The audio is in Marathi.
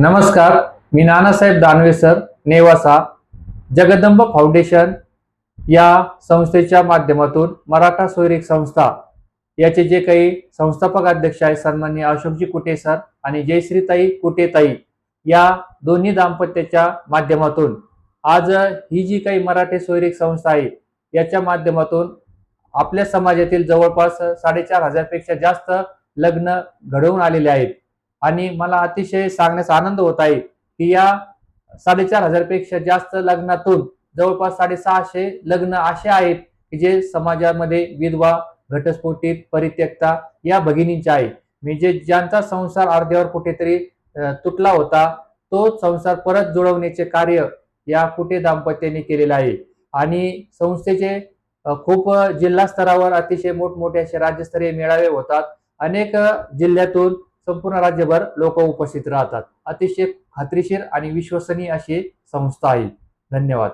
नमस्कार मी नानासाहेब दानवे सर नेवासा जगदंब फाउंडेशन या संस्थेच्या माध्यमातून मराठा सोयरीक संस्था याचे जे काही संस्थापक अध्यक्ष आहेत सन्मान्य अशोकजी कुटे सर आणि जयश्रीताई कुटेताई या दोन्ही दाम्पत्याच्या माध्यमातून आज ही जी काही मराठी सोयरीक संस्था आहे याच्या माध्यमातून आपल्या समाजातील जवळपास साडेचार हजारपेक्षा जास्त लग्न घडवून आलेले आहेत. आणि मला अतिशय सांगण्याचा आनंद होत आहे की या साडेचार हजारपेक्षा जास्त लग्नातून जवळपास साडेसहाशे लग्न असे आहेत की जे समाजामध्ये विधवा घटस्फोटीत परित्यक्ता या भगिनींच्या आहे. म्हणजे ज्यांचा संसार अर्ध्यावर कुठेतरी तुटला होता तो संसार परत जुळवण्याचे कार्य या कुटे दाम्पत्याने केलेलं आहे. आणि संस्थेचे खूप जिल्हा स्तरावर अतिशय मोठमोठे असे राज्यस्तरीय मेळावे होतात. अनेक जिल्ह्यातून संपूर्ण राज्यभर लोक उपस्थित राहतात. अतिशय खात्रीशीर आणि विश्वसनीय अशी संस्था आहे. धन्यवाद.